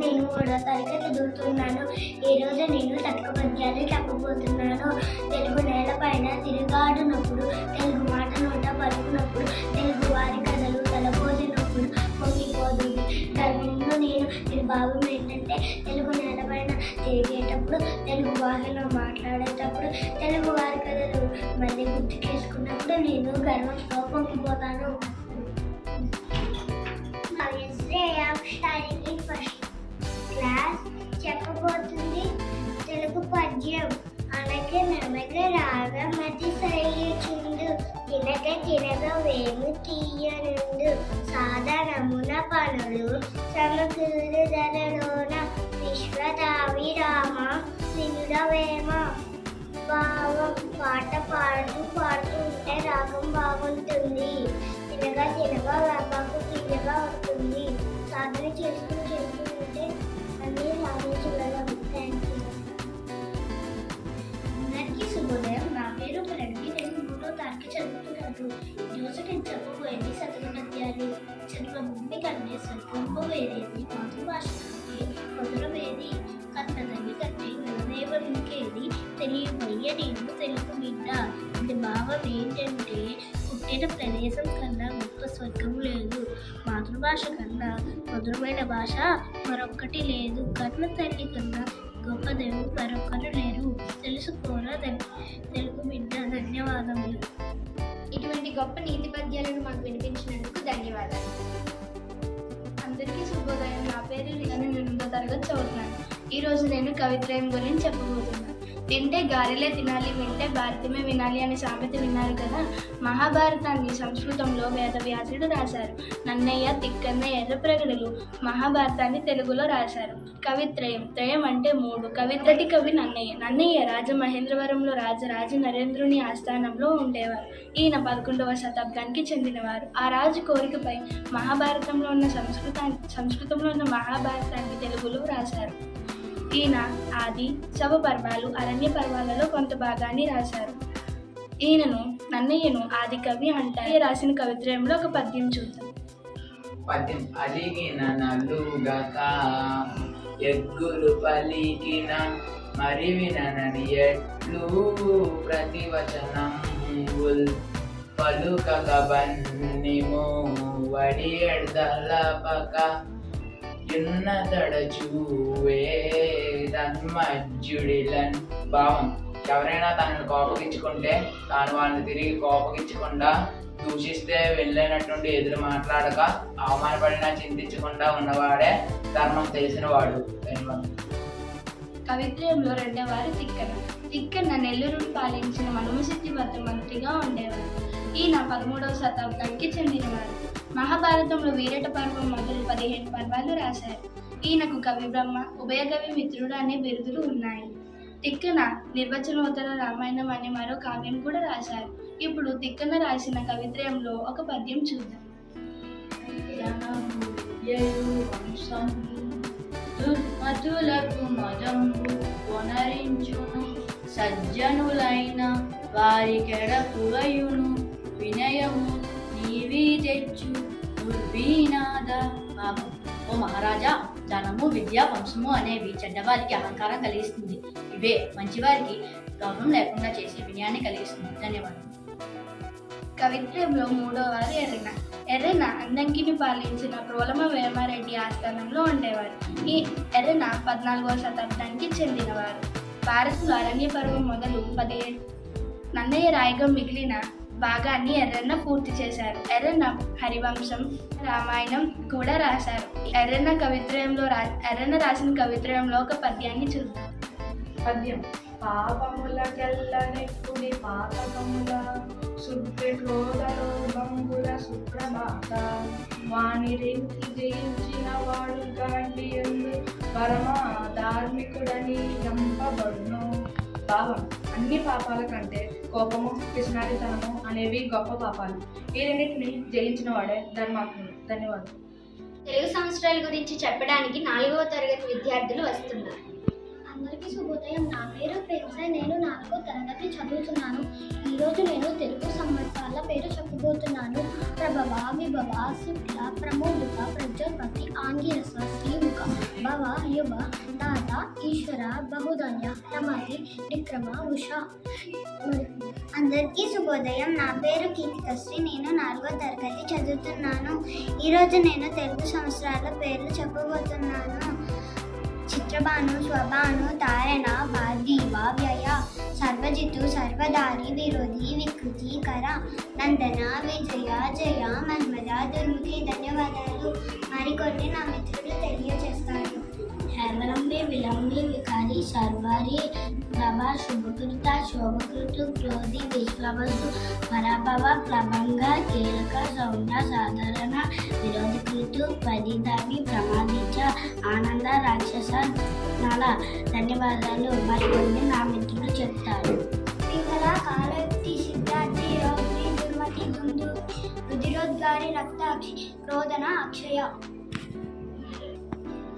నేను మూడో తరగతి చదువుతున్నాను. రోజు నేను తక్కువ పద్యాలు చెప్పబోతున్నాను. తెలుగు నేల పైన తిరుగాడునప్పుడు తెలుగు మాట నోట పలుకునప్పుడు తెలుగు వారి కథలు తలపోసినప్పుడు పొంగిపోతుంది గర్వంలో నేను భావం ఏంటంటే తెలుగు నేల పైన తిరిగేటప్పుడు తెలుగు భాషలో మాట్లాడేటప్పుడు తెలుగు వారి కథలు మళ్ళీ గుర్తు చేసుకున్నప్పుడు నేను గర్వంతో పొంగిపోతాను. తెలుగు పద్యం అనగా నమగ రాగమతి సయ్యుచుండు తినగ తినగ వేము తీయనుండు. సాధనమున పనులు సమకూరు ధరలోన విశ్వదావి రామ వినుడవేమ భావం పాట పాడుతూ పాడుతూ ఉంటే రాగం బాగుంటుంది. తినగా తినగా చదువుతున్నారు ఈరోజు నేను చెప్పబోయేది సగల పద్యాలు చదువు భూమి కంటే స్వల్పంబు మాతృభాష కంటే మధురమేది? కన్నదవి తల్లి కంటే గణదేవునికేది తెలియబోయే నేను తెలుగు బిడ్డ. ఇది భావం ఏంటంటే పుట్టిన ప్రదేశం కన్నా గొప్ప స్వర్గం లేదు. మాతృభాష కన్నా మధురమైన భాష మరొక్కటి లేదు. కన్న తల్లి కన్నా గొప్ప దేవుడు మరొకరు లేరు. తెలుసుకోరా తెలుగు బిడ్డ. ధన్యవాదములు. ఇటువంటి గొప్ప నీతి పద్యాలను మాకు వినిపించినందుకు ధన్యవాదాలు. అందరికీ శుభోదయం. నా పేరు నేను ఎనిమిదో తరగతి చదువుతున్నాను. ఈరోజు నేను కవిత్రయం గురించి చెప్పబోతున్నాను. తింటే గారెలే తినాలి వింటే భారతమే వినాలి అనే సామెత విన్నారు కదా. మహాభారతాన్ని సంస్కృతంలో వేదవ్యాసుడు రాశారు. నన్నయ్య తిక్కన్న ఎర్రప్రగడలు మహాభారతాన్ని తెలుగులో రాశారు. కవిత్రయం త్రయం అంటే మూడు. కవిత్రటి కవి నన్నయ్య. నన్నయ్య రాజమహేంద్రవరంలో రాజరాజ నరేంద్రుని ఆస్థానంలో ఉండేవారు. ఈయన పదకొండవ శతాబ్దానికి చెందినవారు. ఆ రాజు కోరికపై మహాభారతంలో ఉన్న సంస్కృతాన్ని సంస్కృతంలో ఉన్న మహాభారతాన్ని తెలుగులో రాశారు. ఈయన ఆది శవ పర్వాలు అరణ్య పర్వాలలో కొంత భాగాన్ని రాశారు. ఈయనను నన్నయ్యను ఆది కవి అంటారు. రాసిన కవిత్రయంలో ఒక పద్యం చూద్దాం. పద్యం అలిగిన నలుగక ఎగ్గులు పలికిన మరి వినని ఎట్లు ప్రతివచనం పలుకక బన్నిము వడి ఎడదలపక యున్న తన్మజ్జుడిలన్ భావం ఎవరైనా తనను కోపగించుకుంటే తాను వాళ్ళని తిరిగి కోపగించకుండా దూషిస్తే వెళ్ళినట్టుండి ఎదురు మాట్లాడక అవమానపడినా చింతించకుండా ఉన్నవాడే ధర్మం తెలిసినవాడు ధన్యవాదాలు కవిత్రయంలో రెండవవారు తిక్కన. తిక్కన నెల్లూరును పాలించిన మనుమసిద్ధి భద్ర మంత్రిగా ఉండేవారు ఈయన పదమూడవ శతాబ్దానికి చెందినవారు మహాభారతంలో వీరట పర్వం మొదలు పదిహేను పర్వాలు రాశారు. ఈయనకు కవి బ్రహ్మ ఉభయకవి మిత్రుడు అనే బిరుదులు ఉన్నాయి. తిక్కన నిర్వచనోత్తర రామాయణం అనే మరో కావ్యం కూడా రాశారు. ఇప్పుడు తిక్కన రాసిన కవిత్రయంలో ఒక పద్యం చూద్దాం. దుర్మతులకు మదంబు కొనరించును సజ్జనులైన వారికెడకువయును వినయము చేయొచ్చు తెచ్చు ఓ మహారాజా ధనము విద్య వంశము అనేవి చెడ్డవారికి అహంకారం కలిగిస్తుంది. ఇవే మంచివారికి గౌరవం లేకుండా చేసి వినయాన్ని కలిగిస్తుంది. ధన్యవాదాలు కవిత్రయంలో మూడో వారు ఎర్రన. ఎర్రన అందంకిని పాలించిన ప్రోలమ వేమారెడ్డి ఆస్థానంలో ఉండేవారు. ఈ ఎర్రన పద్నాలుగవ శతాబ్దానికి చెందినవారు. భారత్లో అరణ్య పర్వం మొదలు పదిహేడు నన్నయ్య రాయగం మిగిలిన భాగాన్ని ఎర్రన్న పూర్తి చేశారు. ఎర్రన్న హరివంశం రామాయణం కూడా రాశారు. ఎర్రన్న కవిత్రయంలో రా ఎర్రన్న రాసిన కవిత్రయంలో ఒక పద్యాన్ని చూద్దాం. పద్యం. పాపములకెల్లనెక్కుడి పాతకముల శుద్ధి క్రోధలోభంబుల సుప్రభాత. వాణి రేంకి జయించిన వాడు గాండి ఎందు పరమ ధార్మికుడని గంపబడును భావం అన్ని పాపాల కంటే కోపము పిసినారితనము అనేవి గొప్ప పాపాలు. ఈ రెండింటిని జయించిన వాడే ధర్మాత్ముడు. ధన్యవాదాలు. తెలుగు సంవత్సరాల గురించి చెప్పడానికి నాలుగవ తరగతి విద్యార్థులు వస్తున్నారు. అందరికీ శుభోదయం. నా పేరు ప్రేమ్స నేను నాలుగో తరగతి చదువుతున్నాను. ఈరోజు నేను తెలుగు సంవత్సరాల పేరు చెప్పబోతున్నాను. ప్రభవ విభవ శుక్ల ప్రమోదుక ప్రజాపతి ఆంగిరస ఈశ్వర బహుధన్య రమతి విక్రమ ఉష. అందరికీ శుభోదయం. నా పేరు కీర్తికశ్రీ నేను నాలుగో తరగతి చదువుతున్నాను. ఈరోజు నేను తెలుగు సంవత్సరాల పేర్లు చెప్పబోతున్నాను. చిత్రబాను స్వభాను తారణ బాధీవ వ్యయ సర్వజితు సర్వదారి విరోధి వికృతి కర నందన విజయ జయ మన్మద దుర్ముఖి ధన్యవాదాలు. మరికొన్ని నా విలంబి వికారి సర్వారి ప్రభ శుభకృత శోభకృతు క్రోధి విశ్వవస్తు పరాభవ ప్లభంగ కీలక సౌమ్య సాధారణ విరోధకృతు పరిధావి ప్రమాదించ ఆనంద రాక్షస నల ధన్యవాదాలు. మరికొన్ని నా మిత్రులు చెప్తారు. విఫల కాలయుక్తి సిద్ధార్థి యోగి దుర్మతి గుండు రుధిరోద్గారి రక్తాక్షి క్రోధన అక్షయ.